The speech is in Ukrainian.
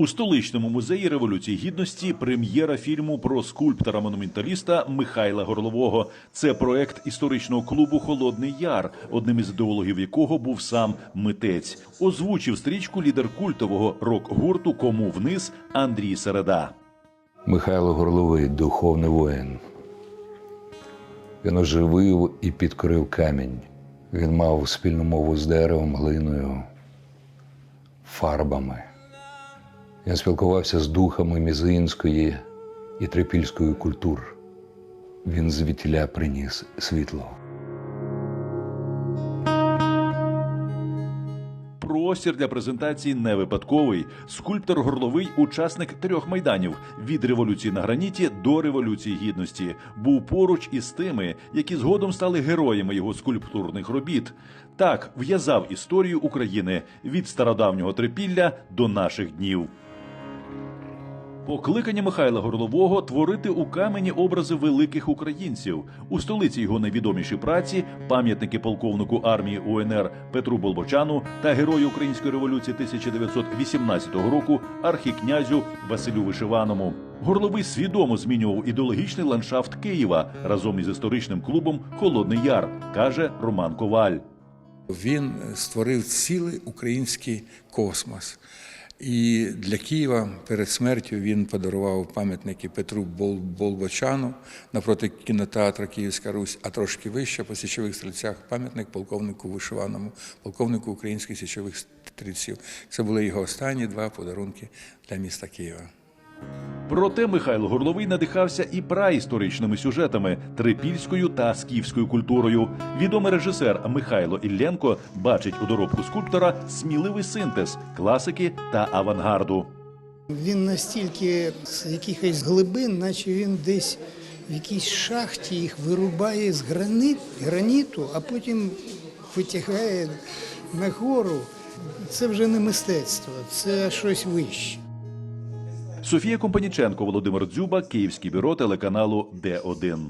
У столичному музеї революції гідності прем'єра фільму про скульптора-монументаліста Михайла Горлового. Це проект історичного клубу Холодний Яр, одним із ідеологів якого був сам митець. Озвучив стрічку лідер культового рок-гурту Кому вниз Андрій Середа. Михайло Горловий духовний воїн. Він оживив і підкорив камінь. Він мав спільну мову з деревом, глиною, фарбами. Він спілкувався з духами мізинської і трипільської культур. Він звідтіля приніс світло. Простір для презентації не випадковий. Скульптор горловий учасник трьох майданів від революції на граніті до революції гідності. Був поруч із тими, які згодом стали героями його скульптурних робіт. Так в'язав історію України від стародавнього трипілля до наших днів. Покликання Михайла Горлового творити у камені образи великих українців. У столиці його найвідоміші праці пам'ятники полковнику армії УНР Петру Болбочану та герою Української революції 1918 року архікнязю Василю Вишиваному. Горловий свідомо змінював ідеологічний ландшафт Києва разом із історичним клубом Холодний Яр, каже Роман Коваль. Він створив цілий український космос. І для Києва перед смертю він подарував пам'ятники Петру Бол- Болбочану напроти кінотеатру Київська Русь, а трошки вище по січових стрільцях пам'ятник полковнику Вишиваному, полковнику українських січових стрільців. Це були його останні два подарунки для міста Києва. Проте Михайло Горловий надихався і праісторичними сюжетами, трипільською та скіфською культурою. Відомий режисер Михайло Ілленко бачить у доробку скульптора сміливий синтез класики та авангарду. Він настільки з якихось глибин, наче він десь в якійсь шахті їх вирубає з граніту, а потім витягає нагору. Це вже не мистецтво, це щось вище. Софія Компаніченко, Володимир Дзюба, Київське бюро телеканалу Д1.